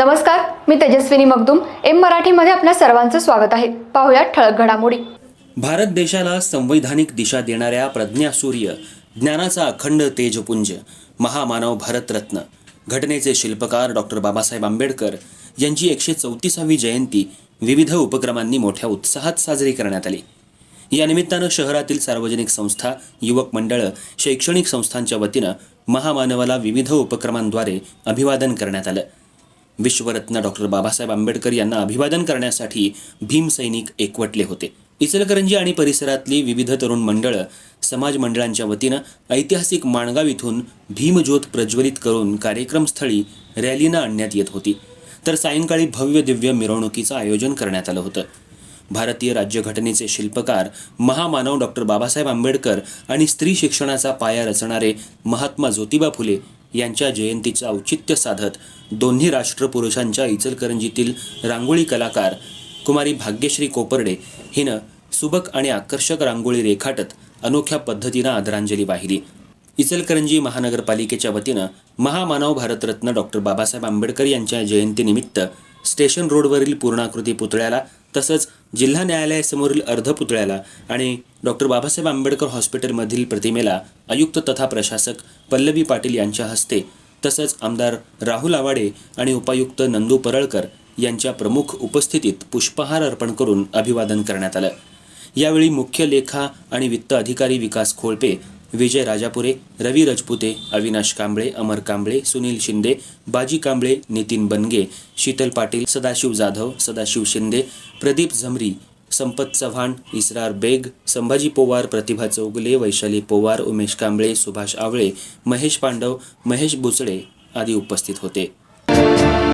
नमस्कार मी तेजस्विनी मगदुम. एम मराठीमध्ये आपल्या सर्वांचं स्वागत आहे. पाहुयात ठळक घडामोडी. भारत देशाला संवैधानिक दिशा देणाऱ्या प्रज्ञासूर्य ज्ञानाचा अखंड तेजपुंज महामानव भारतरत्न. घटनेचे शिल्पकार डॉक्टर बाबासाहेब आंबेडकर यांची एकशे चौतीसावी जयंती विविध उपक्रमांनी मोठ्या उत्साहात साजरी करण्यात आली. या निमित्तानं शहरातील सार्वजनिक संस्था युवक मंडळं शैक्षणिक संस्थांच्या वतीनं महामानवाला विविध उपक्रमांद्वारे अभिवादन करण्यात आलं. विश्वरत्न डॉक्टर बाबासाहेब आंबेडकर यांना अभिवादन करण्यासाठी भीमसैनिक एकवटले होते. इचलकरंजी आणि परिसरातली विविध तरुण मंडळं समाज मंडळांच्या वतीनं ऐतिहासिक माणगाव इथून भीमज्योत प्रज्वलित करून कार्यक्रमस्थळी रॅलीनं आणण्यात येत होती. तर सायंकाळी भव्य दिव्य मिरवणुकीचं आयोजन करण्यात आलं होतं. भारतीय राज्यघटनेचे शिल्पकार महामानव डॉक्टर बाबासाहेब आंबेडकर आणि स्त्री शिक्षणाचा पाया रचणारे महात्मा ज्योतिबा फुले यांच्या जयंतीचं औचित्य साधत दोन्ही राष्ट्रपुरुषांच्या इचलकरंजीतील रांगोळी कलाकार कुमारी भाग्यश्री कोपर्डे हिनं सुबक आणि आकर्षक रांगोळी रेखाटत अनोख्या पद्धतीनं आदरांजली वाहिली. इचलकरंजी महानगरपालिकेच्या वतीनं महामानव भारतरत्न डॉक्टर बाबासाहेब आंबेडकर यांच्या जयंतीनिमित्त स्टेशन रोडवरील पूर्णाकृती पुतळ्याला तसंच जिल्हा न्यायालयासमोरील अर्ध पुतळ्याला आणि डॉक्टर बाबासाहेब आंबेडकर हॉस्पिटलमधील प्रतिमेला आयुक्त तथा प्रशासक पल्लवी पाटील यांच्या हस्ते तसंच आमदार राहुल आवाडे आणि उपायुक्त नंदू परळकर यांच्या प्रमुख उपस्थितीत पुष्पहार अर्पण करून अभिवादन करण्यात आलं. यावेळी मुख्य लेखा आणि वित्त अधिकारी विकास खोळपे विजय राजापुरे रवी रजपुते अविनाश कांबळे अमर कांबळे सुनील शिंदे बाजी कांबळे नितीन बनगे शीतल पाटील सदाशिव जाधव सदाशिव शिंदे प्रदीप झमरी संपत चव्हाण इसरार बेग संभाजी पोवार प्रतिभा चौगुले वैशाली पोवार उमेश कांबळे सुभाष आवळे महेश पांडव महेश बुचडे आदी उपस्थित होते.